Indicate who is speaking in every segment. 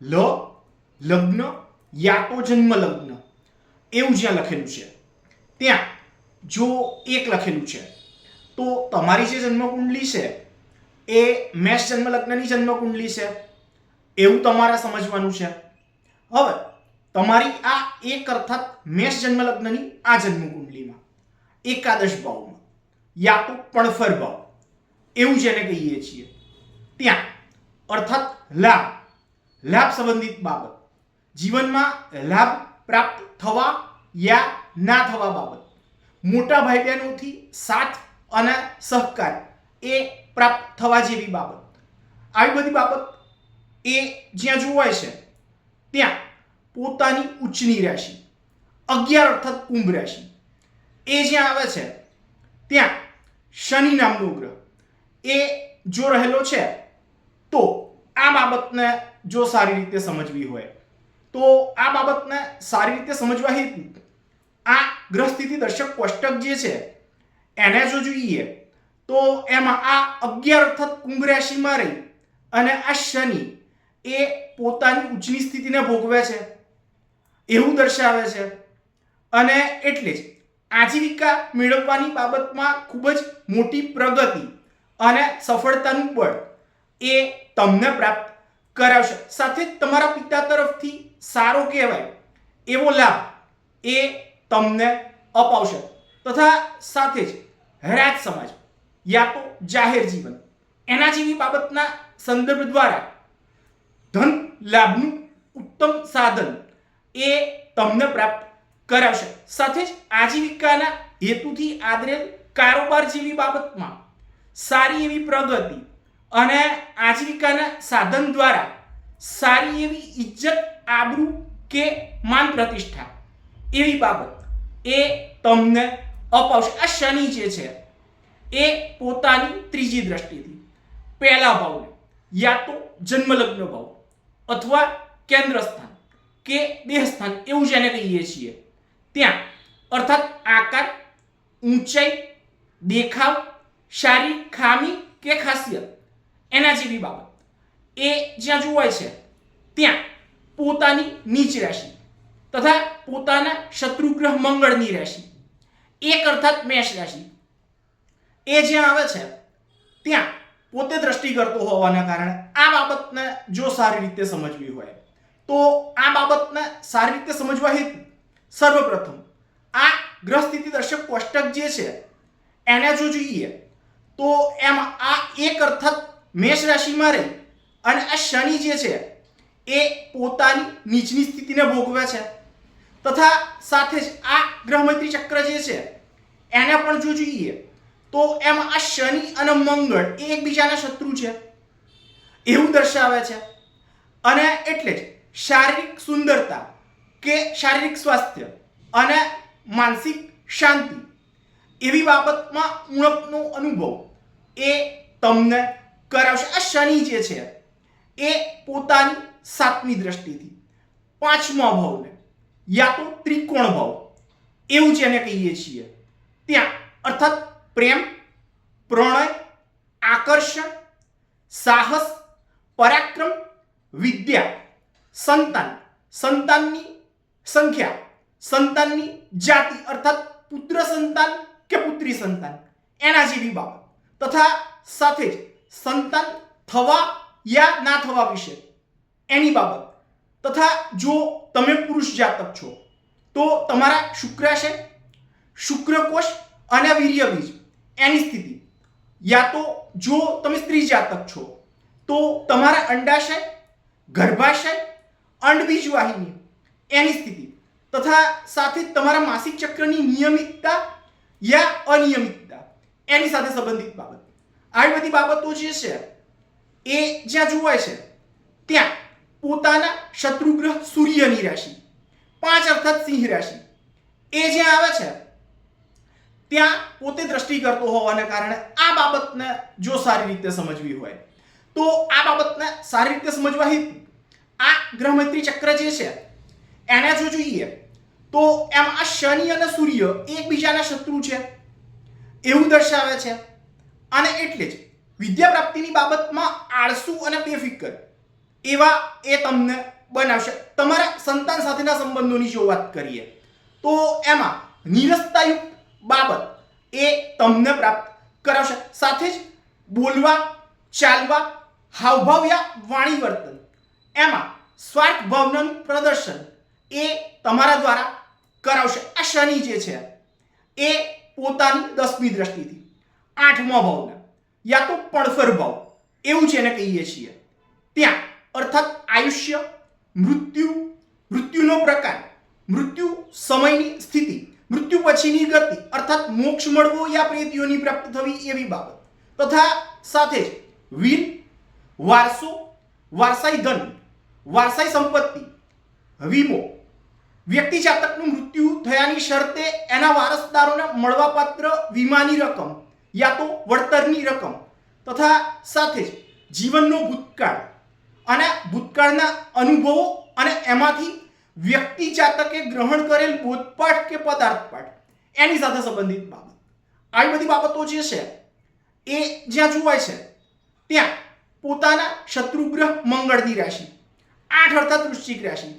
Speaker 1: લ, લગ્ન યા તો જન્મ લગ્ન એવું જ્યાં લખેલું છે. ત્યાં, જો એક લખેલું છે, તો તમારી જે જન્મ કુંડલી છે, એ મેષ જન્મ લગ્નની જન્મ છે. એવું તમારે સમજવાનું છે. હવે, તમારી આ એક અર્થાત મેષ જન્મ લગ્નની આ જન્મ કુંડલીમાં એકાદશ ભાવમાં, યા તો પણફર ભાવ, એવું જેને કહીએ છીએ. ત્યાં, અર્થાત લાભ લાભ સંબંધિત બાબત. જીવનમાં લાભ પ્રાપ્ત થવા યા ના થવા બાબત. મોટા ભાઈ બહેનોથી સાથ અને સહકાર એ પ્રાપ્ત થવા જેવી બાબત. આવી બધી બાબત એ જ્યાં જોવાય છે, ત્યાં પોતાની ઉચ્ચની રાશિ, અગિયાર અર્થાત કુંભ રાશિ. એ જ્યાં આવે છે, ત્યાં શનિ નામનો ગ્રહ. એ જો રહેલો છે, તો આ બાબતને જો સારી રીતે સમજવી હોય. તો આ બાબતને સારી રીતે સમજવા હેતુ આ ગ્રહ સ્થિતિ દર્શક કોષ્ટક જે છે, એને જો જોઈએ, તો એમાં આ અગિયાર અર્થાત કુંભ રાશિમાં રહી અને આ શનિ એ પોતાની ઉચ્ચની સ્થિતિને ભોગવે છે. એવું દર્શાવે છે. અને એટલે જ આજીવિકા મેળવવાની બાબતમાં ખૂબ જ મોટી પ્રગતિ અને સફળતાનું બળ એ તમને પ્રાપ્ત કરાવશે સાથે તમારા પિતા તરફથી સારો કહેવાય એવો લાભ એ તમને અપાવશે. તથા સાથે જ રાજ સમાજ યા તો જાહેર જીવન એના જેવી બાબતના સંદર્ભ દ્વારા ધન લાભનું ઉત્તમ સાધન એ તમને પ્રાપ્ત કરાવશે. સાથે જ આજીવિકાના હેતુથી આદરેલ કારોબાર જેવી બાબતમાં સારી એવી પ્રગતિ અને આજીવિકાના સાધન દ્વારા સારી એવી ઇજ્જત આબરૂ કે માન પ્રતિષ્ઠા એવી બાબત એ તમને અપાવશે. આ શનિ જે છે એ પોતાની ત્રીજી દ્રષ્ટિથી. પહેલા ભાવને યા તો જન્મલગ્ન ભાવ અથવા કેન્દ્ર સ્થાન કે દેહ સ્થાન એવું જેને કહીએ છીએ. ત્યાં અર્થાત આકાર, ઊંચાઈ, દેખાવ શારીરિક ખામી કે ખાસિયત એના જેવી બાબત. એ જ્યાં જોવાય છે, ત્યાં પોતાની નીચ રાશિ તથા પોતાના શત્રુગ્રહ મંગળની રાશિ. એક અર્થાત મેષ રાશિ. એ જ્યાં આવે છે, ત્યાં પોતે દ્રષ્ટિ કરતો હોવાના કારણે આ બાબતને જો સારી રીતે સમજવી હોય, તો આ બાબતને સારી રીતે સમજવા હેતુ સર્વપ્રથમ આ ગ્રહ સ્થિતિ દર્શક કોષ્ટક જે છે, એને જો જોઈએ, તો એમાં આ એક અર્થાત મેષ રાશિમાં રહી અને આ શનિ જે છે, એ પોતાની નીચની સ્થિતિને ભોગવે છે. તથા સાથે જ આ ગ્રહમૈત્રી ચક્ર જે છે, એને પણ જો જોઈએ તો એમાં આ શનિ અને મંગળ એ એકબીજાના શત્રુ છે. એવું દર્શાવે છે. અને એટલે જ શારીરિક સુંદરતા કે શારીરિક સ્વાસ્થ્ય અને માનસિક શાંતિ એવી બાબતમાં ઉણપનો અનુભવ એ તમને કરાવશે. આ શનિ જે છે, એ પોતાની સાતમી દ્રષ્ટિથી, પાંચમા ભાવને, યા તો ત્રિકોણ ભાવ, એવું જેને કહીએ છીએ. ત્યાં, અર્થાત પ્રેમ, પ્રણય, આકર્ષણ, સાહસ, પરાક્રમ, વિદ્યા, સંતાન, સંતાનની સંખ્યા, સંતાનની જાતિ, અર્થાત પુત્ર સંતાન કે પુત્રી સંતાન, એના જેવી બાબત. તથા સાથે જ સંતાન થવા યા ના થવા વિશે. એની બાબત. તથા જો તમે પુરુષ જાતક છો, તો તમારા શુક્રાશય શુક્રકોશ અને વીર્ય બીજ. એની સ્થિતિ. યા તો જો તમે સ્ત્રી જાતક છો, તો તમારા અંડાશય ગર્ભાશય અંડબીજ વાહિની એની સ્થિતિ. તથા સાથે જ તમારા માસિક ચક્રની નિયમિતતા યા અનિયમિતતા. એની સાથે સંબંધિત બાબત. આવી બધી બાબતો જે છે, એ જ્યાં જોવાય છે, ત્યાં પોતાના શત્રુગ્રહ સૂર્યની રાશિ, પાંચ અર્થાત સિંહ રાશિ. એ જ્યાં આવે છે, ત્યાં પોતે દ્રષ્ટિ કરતો હોવાને કારણે આ બાબતને જો સારી રીતે સમજવી હોય, તો આ બાબતને સારી રીતે સમજવા હિત, આ ગ્રહમૈત્રી ચક્ર જે છે, એને જો જોઈએ, તો એમાં શનિ અને સૂર્ય એકબીજાના શત્રુ છે. એવું દર્શાવે છે અને એટલે જ વિદ્યા પ્રાપ્તિની બાબતમાં આળસુ અને બેફિકર એવા એ તમને બનાવશે. તમારા સંતાન સાથેના સંબંધોની જો વાત કરીએ. તો એમાં નિરસ્તાયુક્ત બાબત એ તમને પ્રાપ્ત કરાવશે. સાથે જ બોલવા, ચાલવા, હાવભાવ યા વાણી વર્તન. એમાં સ્વાર્થ ભાવનાનું પ્રદર્શન એ તમારા દ્વારા કરાવશે. આ શનિ જે છે એ પોતાની દસમી દ્રષ્ટિથી. આઠમા ભાવને યા તો પણફર ભાવ એવું જેને કહીએ છીએ. ત્યાં, અર્થાત આયુષ્ય, મૃત્યુ, મૃત્યુનો પ્રકાર, મૃત્યુ સમયની સ્થિતિ, મૃત્યુ પછીની ગતિ, અર્થાત મોક્ષ મળવો યા પ્રેતીઓની પ્રાપ્ત થવી એવી બાબત. તથા સાથે જ વીર, વારસો, વારસાઈ ધન, વારસાઈ સંપત્તિ, વીમો. વ્યક્તિ જાતકનું મૃત્યુ થયાની શરતે એના વારસદારોને મળવાપાત્ર વીમાની રકમ યા તો વળતરની રકમ તથા સાથે જ જીવનનો ભૂતકાળ. અને ભૂતકાળના અનુભવો અને એમાંથી વ્યક્તિ જાતકે ગ્રહણ કરેલ બોધપાઠ કે પદાર્થ પાઠ એની સાથે સંબંધિત બાબત. આવી બધી બાબતો જે છે, એ જ્યાં જોવાય છે, ત્યાં પોતાના શત્રુગ્રહ મંગળની રાશિ, આઠ અર્થાત વૃશ્ચિક રાશિ.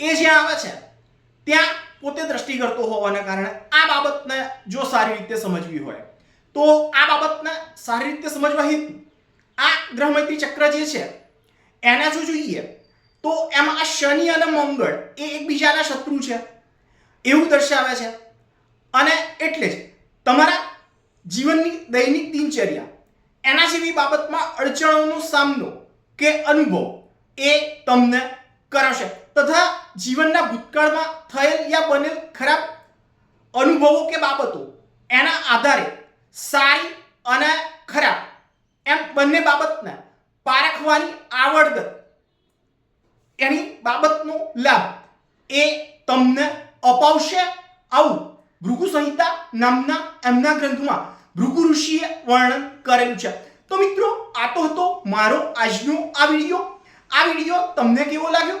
Speaker 1: એ જ્યાં આવે છે ત્યાં પોતે દ્રષ્ટિ કરતો હોવાના કારણે આ બાબતને જો સારી રીતે સમજવી હોય, તો આ બાબતને સારી રીતે સમજવા હેતુ આ ગ્રહમૈત્રી ચક્ર જે છે, એને જો જોઈએ, તો એમાં આ શનિ અને મંગળ એ એકબીજાના શત્રુ છે. એવું દર્શાવે છે. અને એટલે જ તમારા જીવનની દૈનિક દિનચર્યા, એના જેવી બાબતમાં અડચણોનો સામનો કે અનુભવ એ તમને કરાવશે. તથા જીવનના ભૂતકાળમાં થયેલ યા બનેલ ખરાબ અનુભવો કે બાબતો એના આધારે સારી અને ખરાબ એમ બંને બાબતને પારખવાની આવડત એની બાબતનો લાભ એ તમને અપાવશે. આવું ભૃગુ સંહિતા નામના એમના ગ્રંથમાં ભૃગુ ઋષિએ વર્ણન કરેલું છે. તો મિત્રો, આ તો હતો મારો આજનો આ વીડિયો. આ વીડિયો તમને કેવો લાગ્યો?